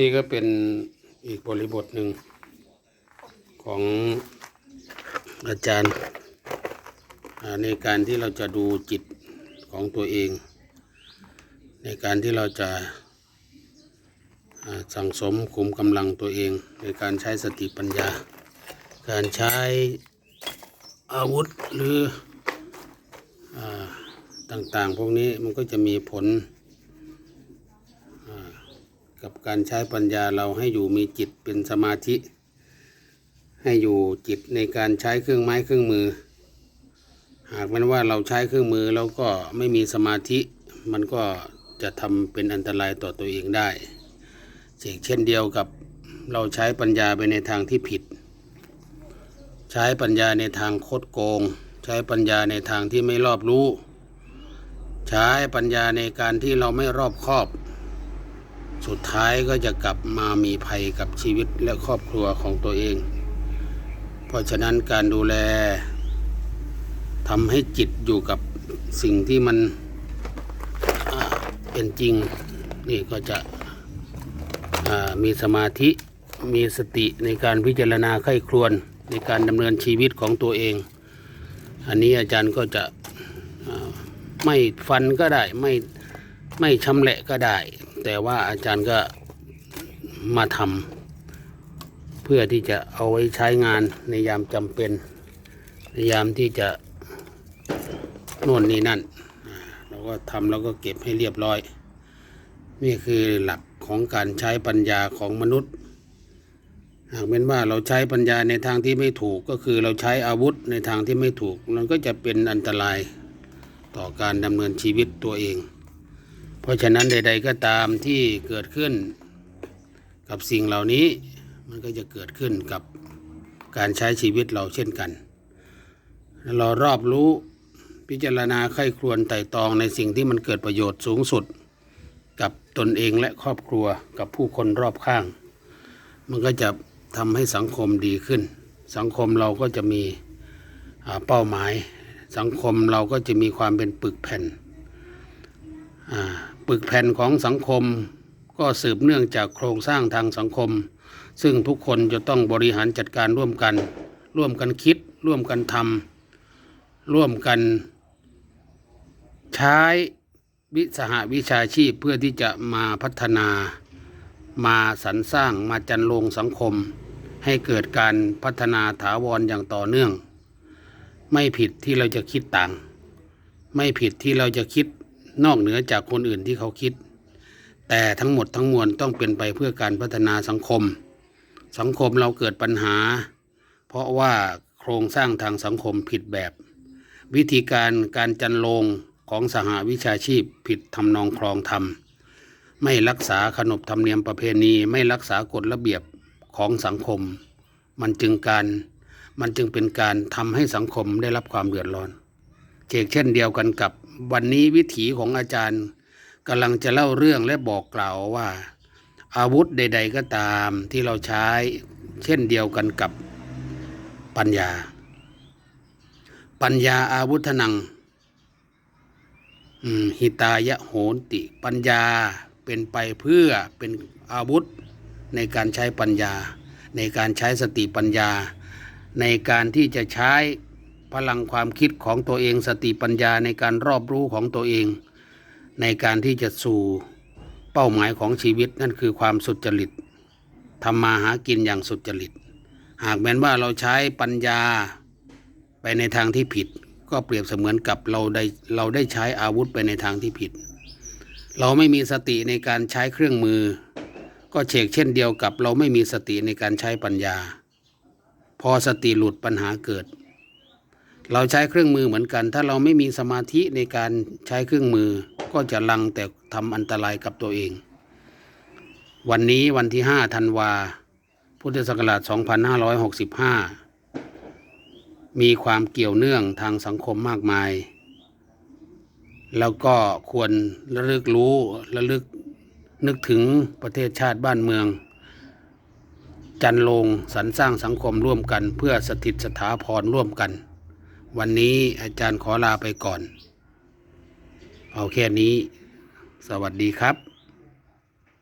นี่ก็เป็นอีกบริบทหนึ่งของอาจารย์ในการที่เราจะดูจิตของตัวเอง ในการที่เราจะสั่งสมขุมกำลังตัวเอง ในการใช้สติปัญญา การใช้อาวุธหรืออต่างๆ พวกนี้มันก็จะมีผล การใช้ปัญญาเราให้อยู่มีจิตเป็นสมาธิ ให้อยู่จิตในการใช้เครื่องไม้เครื่องมือ หากแม้นว่าเราใช้เครื่องมือแล้วก็ไม่มีสมาธิ มันก็จะทำเป็นอันตรายต่อตัวเองได้เช่นเดียวกับเราใช้ปัญญาไปในทางที่ผิด ใช้ปัญญาในทางคดโกง ใช้ปัญญาในทางที่ไม่รอบรู้ ใช้ปัญญาในการที่เราไม่รอบคอบ สุดท้ายก็จะกลับมามีภัยกับชีวิตและครอบครัวของตัวเอง เพราะฉะนั้นการดูแลทำให้จิตอยู่กับสิ่งที่มันเป็นจริง นี่ก็จะมีสมาธิมีสติในการพิจารณาไข้ครวนในการดำเนินชีวิตของตัวเอง อันนี้อาจารย์ก็จะไม่ฟันก็ได้ไม่ไม่ชำแหละก็ได้ แต่ว่าอาจารย์ก็มาทำเพื่อที่จะเอาไว้ใช้งานในยามจำเป็น ในยามที่จะโน่นนี่นั่นเราก็ทำแล้วก็เก็บให้เรียบร้อย นี่คือหลักของการใช้ปัญญาของมนุษย์ หากเป็นว่าเราใช้ปัญญาในทางที่ไม่ถูกก็คือเราใช้อาวุธในทางที่ไม่ถูกมันก็จะเป็นอันตรายต่อการดำเนินชีวิตตัวเอง เพราะฉะนั้นใด ๆ ก็ตามที่เกิดขึ้นกับสิ่งเหล่านี้มันก็จะเกิดขึ้นกับการใช้ชีวิตเราเช่นกัน เรารอบรู้พิจารณาไข้ครวนไต่ตองในสิ่งที่มันเกิดประโยชน์สูงสุด กับตนเองและครอบครัวกับผู้คนรอบข้าง มันก็จะทำให้สังคมดีขึ้น สังคมเราก็จะมีเป้าหมาย สังคมเราก็จะมีความเป็นปึกแผ่น ปึกแผ่นของสังคมก็สืบเนื่องจากโครงสร้างทางสังคม ซึ่งทุกคนจะต้องบริหารจัดการร่วมกัน ร่วมกันคิด ร่วมกันทำร่วมกันใช้วิสหวิชาชีพเพื่อที่จะมาพัฒนา มาสรรสร้างมาจันลงสังคม ให้เกิดการพัฒนาถาวรอย่างต่อเนื่อง ไม่ผิดที่เราจะคิดต่าง ไม่ผิดที่เราจะคิด นอกเหนือจากคนอื่นที่เขาคิด แต่ทั้งหมดทั้งมวลต้องเป็นไปเพื่อการพัฒนาสังคม สังคมเราเกิดปัญหา เพราะว่าโครงสร้างทางสังคมผิดแบบ วิธีการการจันลงของสหวิชาชีพผิดทำนองครองธรรม ไม่รักษาขนบธรรมเนียมประเพณีไม่รักษากฎระเบียบของสังคม มันจึงการมันจึงเป็นการทำให้สังคมได้รับความเดือดร้อนเชกเช่นเดียวกันกับ วันนี้วิถีของอาจารย์กำลังจะเล่าเรื่องและบอกกล่าวว่า อาวุธใด ๆ ก็ตามที่เราใช้ เช่นเดียวกันกับปัญญา ปัญญาอาวุธนังหิตายะโหนติ ปัญญาเป็นไปเพื่อเป็นอาวุธในการใช้ปัญญา ในการใช้สติปัญญา ในการที่จะใช้ พลังความคิดของตัวเองสติปัญญาในการรอบรู้ของตัวเอง ในการที่จะสู่เป้าหมายของชีวิตนั่นคือความสุจริตทำมาหากินอย่างสุจริต หากแม้นว่าเราใช้ปัญญาไปในทางที่ผิด ก็เปรียบเสมือนกับเราได้เราได้ใช้อาวุธไปในทางที่ผิด เราไม่มีสติในการใช้เครื่องมือ ก็เชกเช่นเดียวกับเราไม่มีสติในการใช้ปัญญา พอสติหลุดปัญหาเกิด เราใช้เครื่องมือเหมือนกัน ถ้าเราไม่มีสมาธิในการใช้เครื่องมือ ก็จะลังแต่ทำอันตรายกับตัวเอง วันนี้วันที่5ธันวา พุทธศักราช 2565 มีความเกี่ยวเนื่องทางสังคมมากมาย แล้วก็ควรระลึกรู้ระลึกนึกถึงประเทศชาติบ้านเมือง จันลงสรรสร้างสังคมร่วมกัน เพื่อสถิตสถาพรร่วมกัน วันนี้อาจารย์ขอลาไปก่อน เอาแค่นี้ สวัสดีครับ